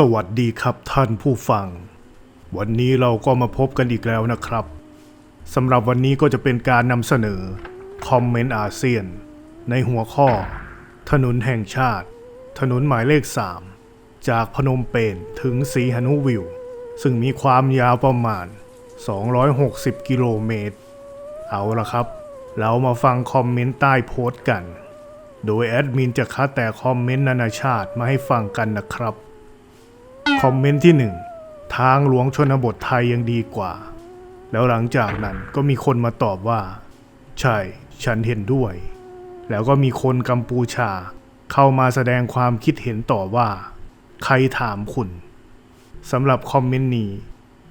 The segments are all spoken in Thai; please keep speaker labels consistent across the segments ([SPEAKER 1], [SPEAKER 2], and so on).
[SPEAKER 1] สวัสดีครับท่านผู้ฟัง วันนี้เราก็มาพบกันอีกแล้วนะครับสำหรับวันนี้ก็จะเป็นการนำเสนอคอมเมนต์อาเซียน ในหัวข้อ ถนนแห่งชาติ ถนนหมายเลข 3 จากพนมเปญถึงสีหนุวิว ซึ่งมีความยาวประมาณ 260 กิโลเมตร เอาละครับ เรามาฟังคอมเมนต์ใต้โพสต์กัน โดยแอดมินจะคัดแต่คอมเมนต์นานาชาติมาให้ฟังกันนะครับ อมเมนต์ที่ 1 ทางหลวงชนบทไทยยังดีกว่า แล้วหลังจากนั้นก็มีคนมาตอบว่า ใช่ ฉันเห็นด้วย แล้วก็มีคนกัมพูชา เข้ามาแสดงความคิดเห็นต่อว่า ใครถามคุณสำหรับคอมเมนต์นี้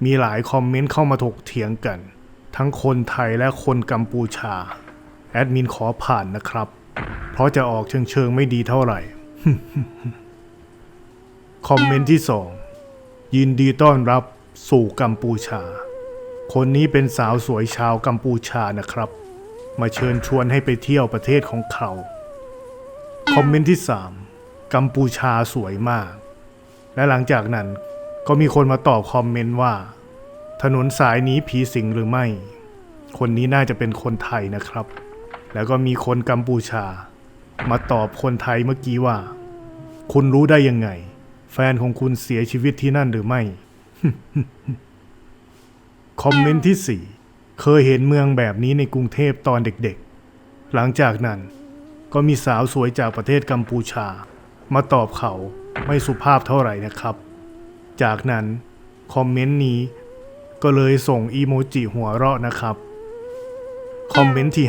[SPEAKER 1] มีหลายคอมเมนต์เข้ามาถกเถียงกัน ทั้งคนไทยและคนกัมพูชา แอดมินขอผ่านนะครับ เพราะจะออกเชิงเชิงไม่ดีเท่าไหร่ คอมเมนต์ที่สอง ยินดีต้อนรับสู่กัมพูชา คนนี้เป็นสาวสวยชาวกัมพูชานะครับ มาเชิญชวนให้ไปเที่ยวประเทศของเขา คอมเมนต์ที่สามกัมพูชาสวยมาก และหลังจากนั้นก็มีคนมาตอบคอมเมนต์ว่า ถนนสายนี้ผีสิงหรือไม่ คนนี้น่าจะเป็นคนไทยนะครับ แล้วก็มีคนกัมพูชา มาตอบคนไทยเมื่อกี้ว่า คุณรู้ได้ยังไง แฟนของคุณเสียชีวิตที่นั่นหรือไม่ คอมเมนต์ที่4เคยเห็นเมืองแบบนี้ในกรุงเทพตอนเด็กๆ หลังจากนั้น ก็มีสาวสวยจากประเทศกัมพูชา มาตอบเขาไม่สุภาพเท่าไหร่นะครับ จากนั้นคอมเมนต์นี้ก็เลยส่งอีโมจิหัวเราะนะครับ คอมเมนต์ที่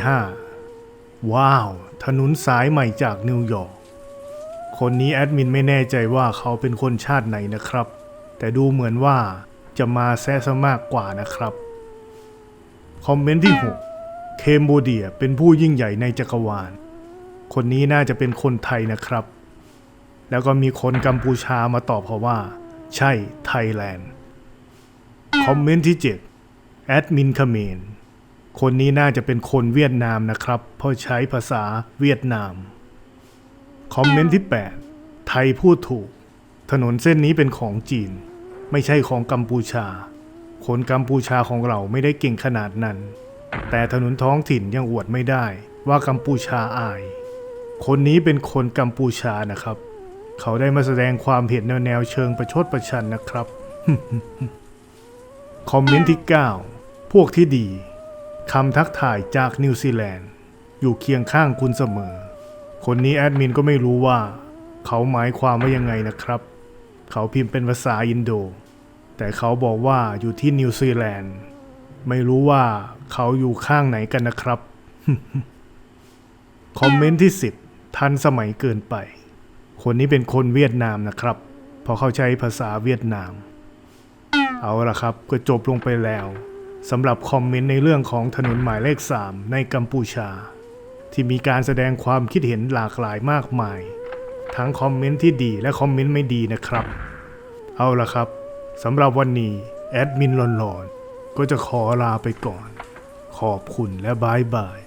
[SPEAKER 1] 5 ว้าว ถนนสายใหม่จากนิวยอร์ก คนนี้แอดมินไม่แน่ใจว่าเขาเป็นคนชาติไหนนะครับ แต่ดูเหมือนว่าจะมาแซะซะมากกว่านะครับ คอมเมนต์ที่ 6 เคมโบเดียเป็นผู้ยิ่งใหญ่ในจักรวาล คนนี้น่าจะเป็นคนไทยนะครับ แล้วก็มีคนกัมพูชามาตอบเขาว่า ใช่ไทยแลนด์ คอมเมนต์ที่ 7 แอดมินเขมรคนนี้น่าจะเป็นคนเวียดนามนะครับ เพราะใช้ภาษาเวียดนาม คอมเมนต์ที่ 8 ไทยพูดถูก ถนนเส้นนี้เป็นของจีน ไม่ใช่ของกัมพูชา คนกัมพูชาของเราไม่ได้เก่งขนาดนั้น แต่ถนนท้องถิ่นยังอวดไม่ได้ว่ากัมพูชาอาย คนนี้เป็นคนกัมพูชานะครับ เขาได้มาแสดงความเห็นแนวแนวเชิงประชดประชันนะครับ คอมเมนต์ที่ 9 พวกที่ดีคำทักทายจากนิวซีแลนด์ อยู่เคียงข้างคุณเสมอ คนนี้แอดมินก็ไม่รู้ว่า เขาหมายความว่ายังไงนะครับ เขาพิมพ์เป็นภาษาอินโด แต่เขาบอกว่าอยู่ที่นิวซีแลนด์ ไม่รู้ว่าเขาอยู่ข้างไหนกันนะครับ คอมเมนต์ที่ 10 ทันสมัยเกินไป คนนี้เป็นคนเวียดนามนะครับ เพราะเขาใช้ภาษาเวียดนาม เอาละครับก็จบลงไปแล้วสำหรับคอมเมนต์ในเรื่องของถนนหมายเลข 3 ในกัมพูชา ที่มีการแสดงความคิดเห็นหลากหลายมากมาย ทั้งคอมเมนต์ที่ดีและคอมเมนต์ไม่ดีนะครับ เอาละครับสำหรับวันนี้ แอดมินหลอนๆก็จะขอลาไปก่อน ขอบคุณและบายบาย